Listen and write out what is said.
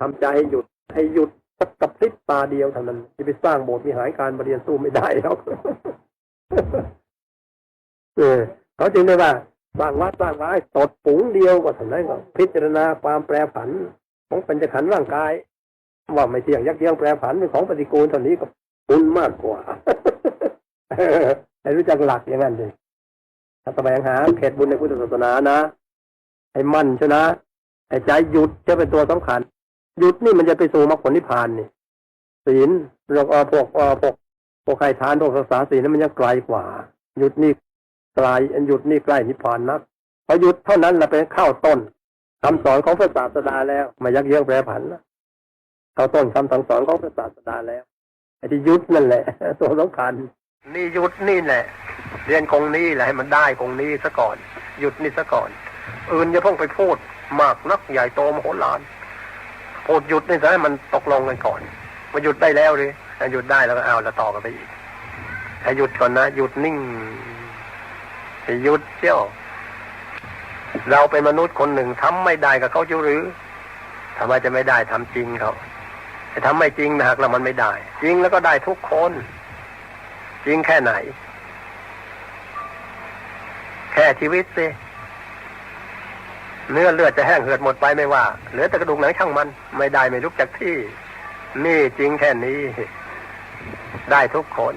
ทำใจให้หยุดให้หยุดสักกระพริบตาเดียวเท่านั้นจะไปสร้างโบสถ์วิหารการบริเรียนสู้ไม่ได้หรอกเออเขาจึงได้ว่าสร้างวัดสร้างวาให้ตดปุ๋งเดียวก็เท่านั้นก็พิจารณาความแปรผันของปัญจขันธ์ร่างกาย ว่าไม่เที่ยงยักเยี่ยงแปรผันเป็นของปฏิกูลเท่านี้ก็ปุนมากกว่าให้รู้จักหลักอย่างนั้นเลยถ้าแสวงหาเขตบุญในพุทธศาสนานะ ให้มั่นชนะให้ใจหยุดจะเป็นตัวสำคัญ หยุดนี่มันจะไปสู่มรรคผลนิพพานนี่ศีลเรื่องเอ่อพวกเอ่อพวกพวกใครทานพวกศึกษาศีลนั้นมันยังไกลกว่า หยุดนี่ไกลหยุดนี่ใกล้นิพพานนักพอหยุดเท่านั้นเราเป็นเข้าต้นคำสอนของพระศาสดาแล้วไมายักเยื้องแปรผันนะเข้าต้นคำสั่งสอนของพระศาสดาแล้วไอ้ที่หยุดนั่นแหละตัวสำคัญนี่หยุดนี่แหละ เรียนคงนี้แหละให้มันได้คงนี้ซะก่อน หยุดนี่ซะก่อนอื่นอย่าเพิ่งไปพูดมากนักใหญ่โตมโหฬาร พูดหยุดนี่ซะให้มันตกลงกันก่อนมาหยุดได้แล้วเลยหยุดได้แล้วก็เอาแล้วต่อกันไปอีกให้หยุดก่อนนะหยุดนิ่งหยุดเชี่ยว เราเป็นมนุษย์คนหนึ่งทำไม่ได้กับเขาจะหรือทำไมจะไม่ได้ทำจริงเขาแต่ทำไม่จริงนะหากเรามันไม่ได้ จริงแล้วก็ได้ทุกคน จริงแค่ไหน แค่ชีวิตสิ เนื้อเลือดจะแห้งเหือดหมดไปไม่ว่าเหลือแต่กระดูกหนังช่างมัน ไม่ได้ไม่ลุกจากที่ นี่จริงแค่นี้ ได้ทุกคน